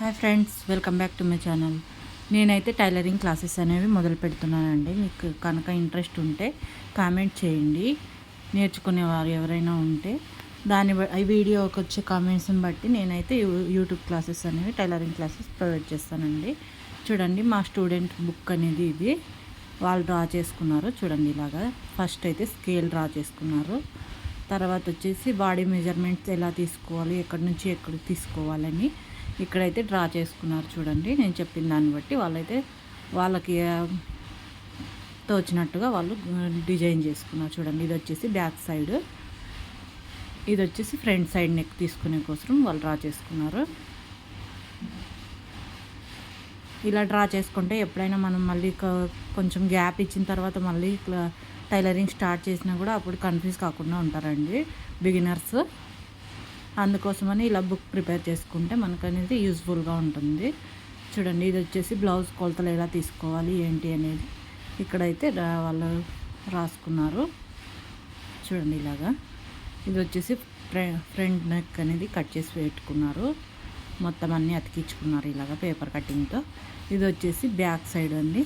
Hi friends welcome back to my channel. నేనైతే tailoring classes అనేవి మొదలు పెడుతున్నానండి. మీకు కనుక ఇంట్రెస్ట్ ఉంటే కామెంట్ చేయండి. నేర్చుకునే వారు ఎవరైనా ఉంటే దాని ఈ వీడియోకి వచ్చే కామెంట్స్ని బట్టి నేనైతే యూ- యూట్యూబ్ క్లాసెస్ అనేవి టైలరింగ్ క్లాసెస్ ప్రొవైడ్ చేస్తానండి. చూడండి మా స్టూడెంట్ బుక్ అనేది ఇది. వాళ్ళు డ్రా చేసుకున్నారు. చూడండి ఇలాగా. ఫస్ట్ అయితే స్కేల్ డ్రా చేసుకున్నారు. తర్వాత వచ్చేసి బాడీ మెజర్మెంట్స్ ఎలా తీసుకోవాలి ఎక్కడి నుంచి ఎక్కడికి తీసుకోవాలని ఇక్కడైతే డ్రా చేసుకున్నారు చూడండి. నేను చెప్పిన దాన్ని బట్టి వాళ్ళైతే వాళ్ళకి తోచినట్టుగా వాళ్ళు డిజైన్ చేసుకున్నారు చూడండి. ఇది వచ్చేసి బ్యాక్ సైడ్. ఇది వచ్చేసి ఫ్రంట్ సైడ్ నెక్ తీసుకునే కోసం వాళ్ళు డ్రా చేసుకున్నారు. ఇలా డ్రా చేసుకుంటే ఎప్పుడైనా మనం మళ్ళీ కొంచెం గ్యాప్ ఇచ్చిన తర్వాత మళ్ళీ ఇట్లా టైలరింగ్ స్టార్ట్ చేసినా కూడా అప్పుడు కన్ఫ్యూజ్ కాకుండా ఉంటారండి బిగినర్స్. అందుకోసమని ఇలా బుక్ ప్రిపేర్ చేసుకుంటే మనకు అనేది యూస్ఫుల్గా ఉంటుంది. చూడండి ఇది వచ్చేసి బ్లౌజ్ కొలతలు ఎలా తీసుకోవాలి ఏంటి అనేది ఇక్కడైతే వాళ్ళు రాసుకున్నారు. చూడండి ఇలాగా. ఇది వచ్చేసి ఫ్రంట్ నెక్ అనేది కట్ చేసి పెట్టుకున్నారు. మొత్తం అన్నీ అతికించుకున్నారు ఇలాగా పేపర్ కటింగ్తో. ఇది వచ్చేసి బ్యాక్ సైడ్ అండి.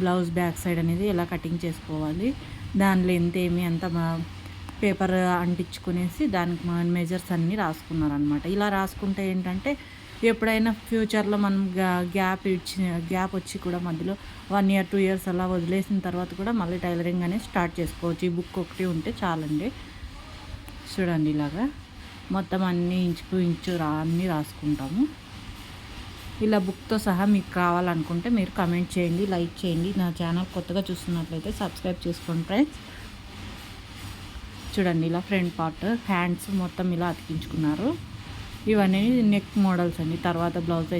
బ్లౌజ్ బ్యాక్ సైడ్ అనేది ఎలా కటింగ్ చేసుకోవాలి దానిలో ఎంత ఏమి అంత పేపర్ అంటించుకునేసి దానికి మెజర్స్ అన్నీ రాసుకున్నారు అనమాట ఇలా రాసుకుంటే ఏంటంటే ఎప్పుడైనా ఫ్యూచర్లో మనం గ్యా గ్యాప్ ఇచ్చి గ్యాప్ వచ్చి కూడా మధ్యలో వన్ ఇయర్ టూ ఇయర్స్ అలా వదిలేసిన తర్వాత కూడా మళ్ళీ టైలరింగ్ అనేది స్టార్ట్ చేసుకోవచ్చు. ఈ బుక్ ఒకటి ఉంటే చాలండి. చూడండి ఇలాగా. మొత్తం అన్ని ఇంచుకు ఇంచు రా అన్నీ రాసుకుంటాము. ఇలా బుక్తో సహా మీకు కావాలనుకుంటే మీరు కమెంట్ చేయండి లైక్ చేయండి. నా ఛానల్ కొత్తగా చూస్తున్నట్లయితే సబ్స్క్రైబ్ చేసుకోండి ఫ్రెండ్స్. చూడండి ఇలా ఫ్రంట్ పార్ట్ హ్యాండ్స్ మొత్తం ఇలా అతికించుకున్నారు. ఇవన్నీ నెక్ మోడల్స్ అండి తర్వాత బ్లౌజ్